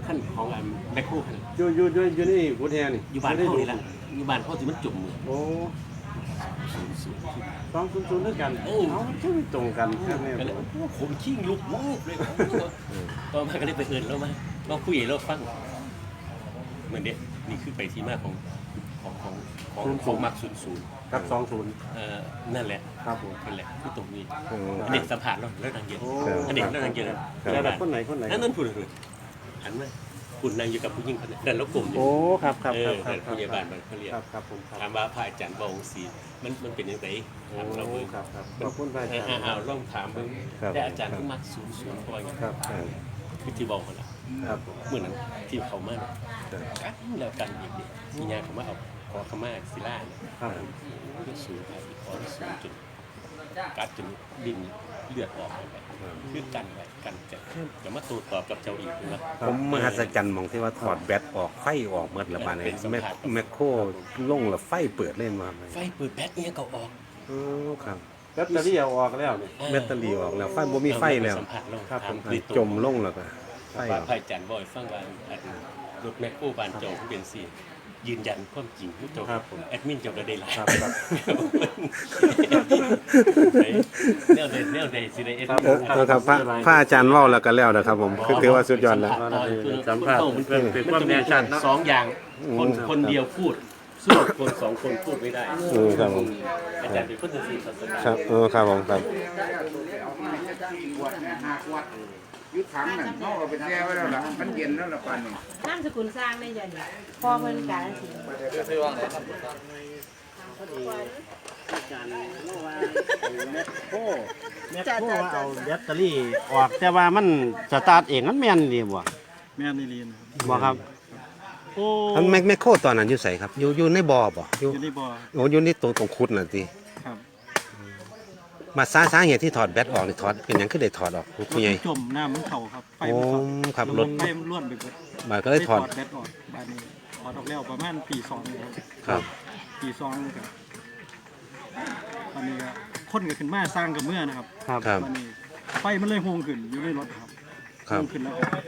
ถขั้นของอันแมคโครคันอยู่อยู่อยู่อยู่นี่กุดแฮนี่อยู่บ้านไม่ได้เขาดูนี่แหละอยู่บ้านเขาสิมันจุ่มมือโอ้ศูนย์ศูนย์สองศูนย์ศูนย์ด้วยกันเออเอาช่วยตรงกันแค่นี้ก็เลยผมชิงลุกวูบเลยตอนมาก็เลยไปเอินแล้วมาก็คุยให้เราฟังเหมือนเด็กนี่คือไปที่มาของของของของของมักศูนย์ศูนย์กับสองศูนย์เอ่อนั่นแหละครับผมนั่นแหละที่ตรงนี้โอ้อันเด็กสัมผัสเราแล้วนางเย็นโอ้อันเด็กแล้วนางเย็นครับแล้วแบบคนไหนคนไหนนั่นนั่นพูดเลย หันมาคุณนางอยู่กับผู้หญิงคนนั้นนั่นแล้วกลุ่มอยู่โอ้ครับครับเอครัอบครับพยาบาลมันเขาเรียกครับครับผมครับถามว่าพระอาจารย์บอกองค์สีมันมันเป็นยังไงโอ้ถามเราเบิ่งครับครับขอบคุณพระอาจารย์เออเอาลองถามเบิ่งครับ แต่อาจารย์ก็มักศูนย์ศูนย์เพราะว่าอย่างครับครับคือที่บอกคนละครับผมเมื่อนั้นที่เขามาเนี่ยกันแล้วกันอีกเนี่ยมีงานเขามาเอาขอขมาศิลาเนี่ยครับผมก็ศูนย์ไปอีกขอศูนย์จุด กัดจนดิ้นเลือดออกไปคือกันไว้กันจะจะมาตูตอบกับเจ้าอีกนะผมมหัศจรรย์มองที่ว่าถอดแบตออกไฟออกหมดละบาดนี้เป็นสัมแมคผัสแมคโครลงแล้วไฟเปิดเล่นมาไฟเปิดแบตเนี่ยก็ออกโอ้ครับแบตเตอรี่เอาออกแล้วนี่แบตเตอรี่ออกแล้วไฟบ่มีไฟแล้วสัมผัสเราครับผมถาด้วยตัวจมลงแล้วก็ไฟว่าออกพระอาจารย์บ่อยฟังว่าอันรถแมคโครบานเจ้าเป็นสิ ยืนยันความจริงผู้เจ้าครับผมแอดมินเจ้าก็ได้หลายครับครับ แนวใดแนวใดสิได้เอ็ดครับเออเออครับพระพระอาจารย์เว้าแล้วก็แล้วนะครับผมคือถือว่าสุดยอดแล้ว สัมภาษณ์เพื่อนเป็นความแน่ชัดเนาะสองอย่าง คนอืมคนเดียวพูดสู้คนสองคนพูดไม่ได้อืมครับผม อาจารย์เป็นพุทธศาสนาครับเออครับผมครับ ยุดถังนั่นเขาเอาไปแช่ไว้แล้วล่ะมันเย็นแล้วล่ะปานนี้นามสกุลสร้างได้ยังไงพอเพิ่นกาลสินธุ์อาจารย์เมื่อวานแมคโครแมคโครว่าเอาแบตเตอรี่ออกแต่ว่ามันสตาร์ทเองมันแม่นดีบ่แม่นี่ลีนครับบ่ครับ โอ้ท่านแมคแมคโครตอนนั้นอยู่ไสครับ อยู่อยู่ในบ่อบ่อยู่อยู่ในบ่อโอ้อยู่ในตรงตรงคุดน่ะติครับ มาสาสาเหตุที่ถอดแบตออกนี่ถอดเป็นหยังคือได้ถอดออกผู้ใหญ่รถจมน้ำมันเข่าครับไฟโอ้มันเข่าครับรถไฟมันล้วนไปเบิดบาดก็เลยถอด แบตออกบานนี้ถอดออกแล้วประมาณปีสองเลยครับครับ ปีสองเลยครับตอนนี้ก็คนก็ขึ้นมาสร้างกับเมื่อนะครับครับ ครับ ตอนนี้ไฟมันเลยโฮงขึ้นอยู่ในรถครับครัโฮบงขึ้นแล้วครับ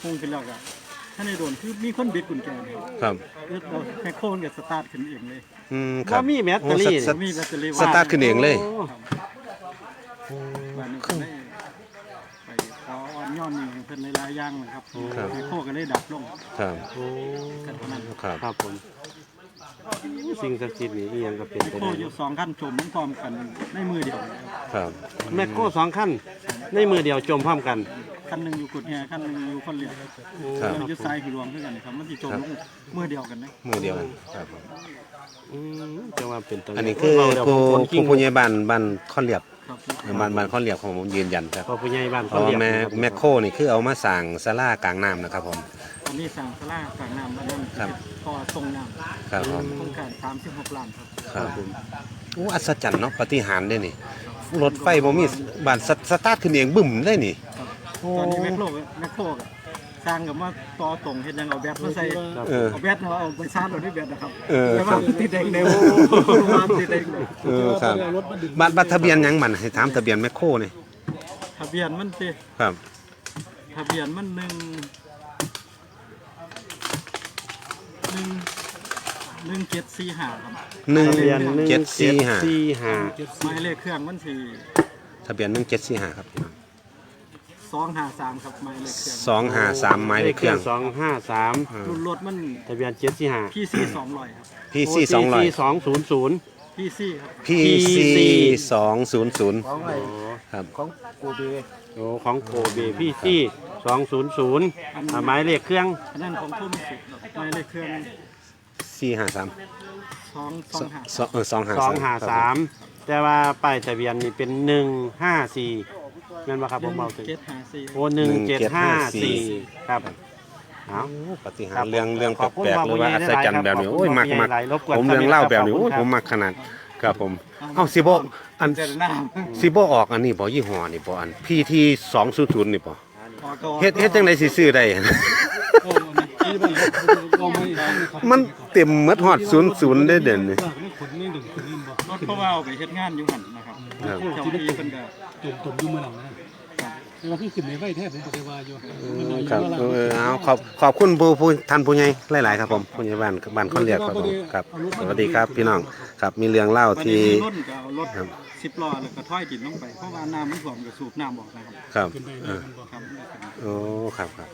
โฮงขึ้นแล้วก็ ถ้าในโดนคือมีคนบิดกุญแจนะครับครับ คือเราแค่โค้งกับสตาร์ทขึ้นเองเลย อืมคบ่รับมีแบตเตอรี่โอ้สมีแบตเตอรี่สตาร์ทขึ้นเองเลยโบานนี้ก็ได้ไปขออ่อนย้อนนี่ให้เพิ่นหลายๆอย่างนะครับครับแค่โค้งก็ได้ดับลงครับโอ้กันเท่านั้นครับ ครับผมสิ่งศักดิ์สิทธิ์นี่อีหยังก็เป็นไปโค้ได้อยู่สองขั้นจมพร้อมกันในมือเดียวเลยครับ ครับ แมคโครสองขั้นในมือเดียวจมพร้อมกัน ขั้นหนึ่งอยู่กุดแฮขั้นหนึ่งอยู่คนเหลียวครับอยู่ซ้ายคือรวมขึ้นกันครับมันจะจมลงมือเดียวกันนะมือเดียวกันครับอืมจะว่าเป็นตัวอันนี้คือเว้าแล้วผู้ผมคนจริผู้งผู้ใหญ่บ้านบ้านข้อเรียบครับบ้านบ้านข้อเรียบของผมยืนยันครับพอผู้ใหญ่บ้านเพเขาราะเรียกแม่นะครับแมคโครนี่คือเอามาสั่งศาลากลางน้ำนะครับผม อันนี้สั่งสลากลางน้ำอันนั้นครับ ก็ทรงน้ครับผมำต้องการ36ล้านครับครับโอ้อัศจรรย์เนาะปาฏิหารย์ได้นี่รถไฟบ่มีบ้านสสตาร์ทขึ้นเองบึ้มได้นี่ครับ ตอนนี้แมคโครแมคโครก็สร้างกับว่าต่อตรงเห็นยังเอาแบตมาใส่เออ เอาแบตเอาไปชาร์จรถด้วยแบตนะครับเออแต่ว่าติดเองเร็วมันติดเองเร็วเออครับบัตรบัตรทะเบียนหยังมันให้ถามทะเบียนแมคโครนี่ทะเบียนมันติครับ ทะเบียนมันหนึ่งหนึ่งหนึ่งเจ็ดสี่ห้าครับหนึ่งทะเบียนหนึ่งเจ็ดสี่ห้าสี่ห้าหมายเลขเครื่องมันสี่ทะเบียนหนึ่งเจ็ดสี่ห้าครับ สองห้าสามครับหมายเลขเครื่องสองห้าสามไม้เลขเครื่องสองห้าสามรุ่นรถมันทะเบียนเจ็ดสี่ห้าพี่ซี่สองร้อยครับพีซีสองร้อยสองศูนย์ศูนย์พี่ซี่ครับพีซีสองศูนย์ศูนย์ของไอ้ครับของกูเบโอ้ของโกเบพี่ซี่สองศูนย์ศูนย์หมายเลขเครื่องอันนั้นของทุ่มสุดครับหมายเลขเครื่องสี่ห้าสามสองสองห้าสองเออสองห้าสองสามห้าสามแต่ว่าป้ายทะเบียนนี่เป็นหนึ่งห้าสี่ นั่นปะครับผมเอาถึงเจ็ดห้าสี่โอ้หนึ่งเจ็ดห้าสี่ครับเอาโอ้ปฏิหาครัรบย์เรื่องเรื่องขอบคุณแปลกๆหรือว่าขอัอบคุณศจรรย์แบบนี้ขอบคุณโอ้ยมักขอบคุณมักหลายรบกวนผมเรื่องเล่าแบบนี้ขอบคุณโอ้ยครับผมมักขนาดครับผมเอ้าสิบอันเจ็ดหน้าสิบออกอันนี้บ่ยี่ห้อนี่บ่อันพีทีสองศูนย์ศูนย์นี่บ่ออกก็เฮ็ดเฮ็ดจังไดสิซื้อได้ มันเต็มหมดฮอดศูนย์ศูนย์ได้เด่นนี่รถเพราะว่าเอาไปเฮ็ดงานอยู่หันนะครับครับเจ้าที่เพิ่นก็ตุ่มตุ่มอยู่เมื่อหลังนะครับแต่ ว่าคือขึ้นในไว้แท้ผมปฏิวาอยู่ครับเออเอาขอบขอบคุณผู้ผู้ท่านผู้ใหญ่หลาย ๆ ครับผมผู้ใหญ่บ้านบ้านคนเรียกครับผมครับสวัสดีครับพี่น้องครับมีเรื่องเล่าวันที่นี้รถก็เอารถครับสิบล้อแล้วก็ถ้อยกินลงไปเพราะว่าน้ำมันท่วมก็สูบน้ำออกนะครับครับเออครับโอ้ครับครับ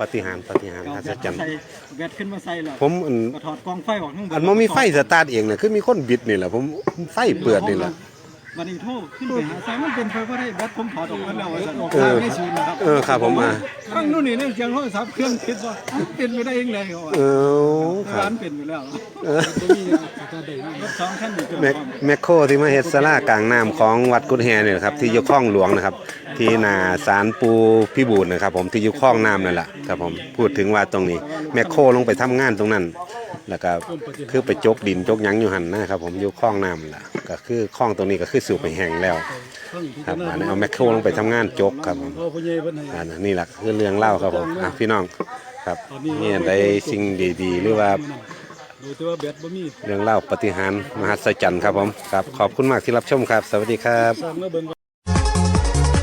ปฏิหารย์ปฏิหารย์เอาอัแบศตจรรย์ใส่แบตขึ้นมาใส่แล้วผมอันก็ถอดกองไฟออกทั้งหมดอันมันมีไฟสตาร์ทเองเนี่ยคือมีคนบิดนี่แหละผมไฟเปิดนี่แหละ วันนี้โทษขึ้นไปหาสายมันเป็นไฟก็ได้แบตผมถอดออกมาแล้วว่าจะออกเอทางอไม่ศูนย์นะครับเออครับผมอ่าข้างนู้นนี่เนี่ยเสียงโทรศัพท์เครื่องคิดว่าเป็นไปได้ยังไงเขาว่าเออครัร้าบนเป็นไปแล้วเออรถสองคันอยู่เกินแมคแมคโครที่มาเฮ็ดศาลากลางน้ำของวัดกุฎแฮเนี่ยนะครับที่อยู่คลองหลวงนะครับ ที่หนาสารปูพิบูลนะครับ ผมที่อยู่คลองน้ำนั่นแหละครับผมพูดถึงว่าตรงนี้แมคโครลงไปทำงานตรงนั้น แล้วก็คือไปจกดินจกหยังอยู่หันนะครับ ผมอยู่คลองน้ำล่ะก็คือคลองตรงนี้ก็คือสูบไปแห้งแล้ว ครับอันนี้เอาแมคโครลงไปทำงานจกครับผมอันนี้แหละคือเรื่องเล่าครับผมอะพี่น้องครับนี่ได้สิ่งดีๆ หรือว่าเรื่องเล่าปฏิหารมหัศจรรย์ครับผมครับขอบคุณมากที่รับชมครับ สวัสดีครับ